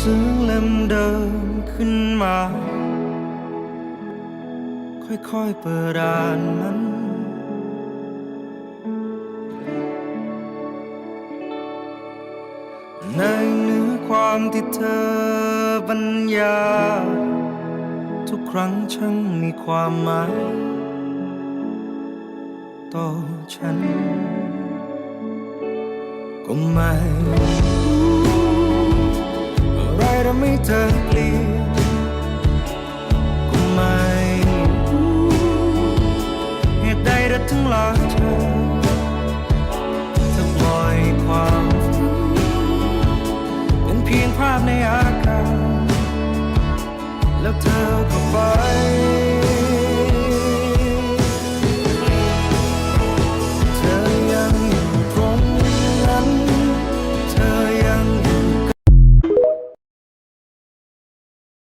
สือเล่มเดิมขึ้นมา ค่อยๆเปิดอ่านมัน ในเนื้อความที่เธอบรรยายทุกครั้งช่างมีความหมาย ต่อฉัน ก็ไม่ ทำให้เธอเปลี่ยนก็ไม่เหตุใดเธอถึงหลาเธอเธอปล่อยความเป็นเพียงภาพในอากาศแล้วเธอก็ไป